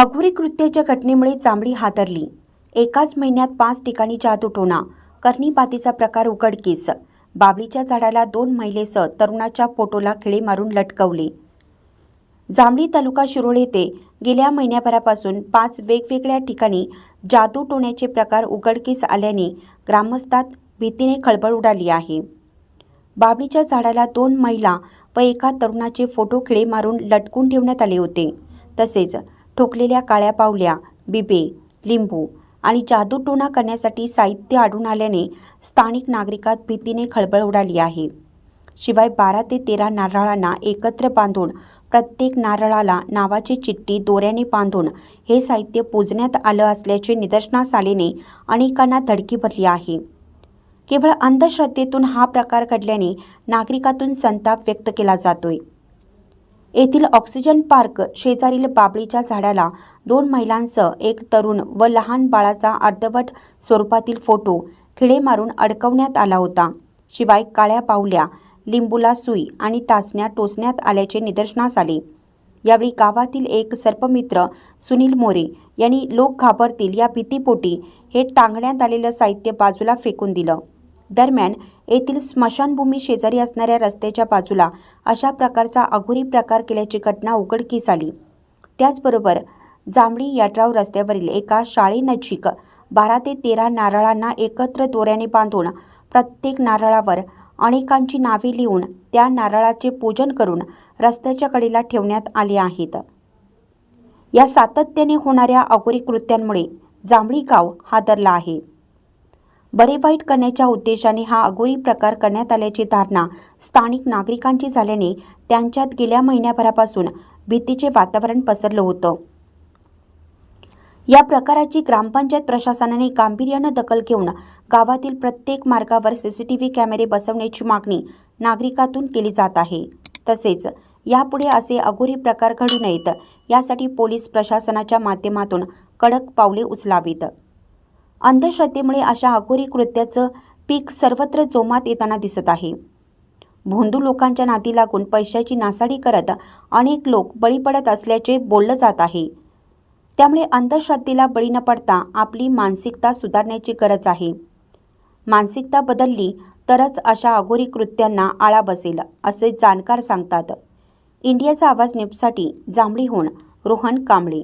अघोरी कृत्याच्या घटनेमुळे चांबडी हादरली. एकाच महिन्यात पाच ठिकाणी जादूटोणा कर्णीपातीचा प्रकार उघडकीस बाबळीच्या झाडाला दोन महिलेसह तरुणाच्या फोटोला खिळे मारून लटकवले. जांभळी तालुका शिरोळ येथे गेल्या महिन्याभरापासून पाच वेगवेगळ्या ठिकाणी जादूटोण्याचे प्रकार उघडकीस आल्याने ग्रामस्थात भीतीने खळबळ उडाली आहे. बाबळीच्या झाडाला दोन महिला व एका तरुणाचे फोटो खिळे मारून लटकून ठेवण्यात आले होते. तसेच ठोकलेल्या काळ्या पावल्या बिबे लिंबू आणि जादूटोणा करण्यासाठी साहित्य आढळून आल्याने स्थानिक नागरिकात भीतीने खळबळ उडाली आहे. शिवाय बारा ते तेरा नारळांना एकत्र बांधून प्रत्येक नारळाला नावाची चिठ्ठी दोऱ्याने बांधून हे साहित्य पूजण्यात आलं असल्याचे निदर्शनास आल्याने अनेकांना धडकी भरली आहे. केवळ अंधश्रद्धेतून हा प्रकार घडल्याने नागरिकातून संताप व्यक्त केला जातोय. येथील ऑक्सिजन पार्क शेजारील बाबळीच्या झाडाला दोन महिलांसह एक तरुण व लहान बाळाचा अर्धवट स्वरूपातील फोटो खिळे मारून अडकवण्यात आला होता. शिवाय काळ्या पावल्या लिंबूला सुई आणि टाचण्या टोचण्यात आल्याचे निदर्शनास आले. यावेळी गावातील एक सर्पमित्र सुनील मोरे यांनी लोक घाबरतील या भीतीपोटी हे टांगण्यात आलेलं साहित्य बाजूला फेकून दिलं. दरम्यान येथील स्मशानभूमी शेजारी असणाऱ्या रस्त्याच्या बाजूला अशा प्रकारचा अघोरी प्रकार केल्याची घटना उघडकीस आली. त्याचबरोबर जांभळी याटराव रस्त्यावरील एका शाळेनजीक बारा ते तेरा नारळांना एकत्र दोऱ्याने बांधून प्रत्येक नारळावर अनेकांची नावे लिहून त्या नारळाचे पूजन करून रस्त्याच्या कडेला ठेवण्यात आले आहेत. या सातत्याने होणाऱ्या अघोरी कृत्यांमुळे जांभळी गाव हादरला आहे. बरे वाईट करण्याच्या उद्देशाने हा अघोरी प्रकार करण्यात आल्याची धारणा स्थानिक नागरिकांची झाल्याने त्यांच्यात गेल्या महिन्याभरापासून भीतीचे वातावरण पसरलं होतं. या प्रकाराची ग्रामपंचायत प्रशासनाने गांभीर्यानं दखल घेऊन गावातील प्रत्येक मार्गावर सीसीटीव्ही कॅमेरे बसवण्याची मागणी नागरिकातून केली जात आहे. तसेच यापुढे असे अघोरी प्रकार घडू नयेत यासाठी पोलीस प्रशासनाच्या माध्यमातून कडक पावले उचलावीत. अंधश्रद्धेमुळे अशा अघोरी कृत्याचं पीक सर्वत्र जोमात येताना दिसत आहे. भोंदू लोकांच्या नादी लागून पैशाची नासाडी करत अनेक लोक बळी पडत असल्याचे बोललं जात आहे. त्यामुळे अंधश्रद्धेला बळी न पडता आपली मानसिकता सुधारण्याची गरज आहे. मानसिकता बदलली तरच अशा अघोरी कृत्यांना आळा बसेल असे जाणकार सांगतात. इंडियाचा आवाज न्यूजसाठी जांभळीहून रोहन कांबळे.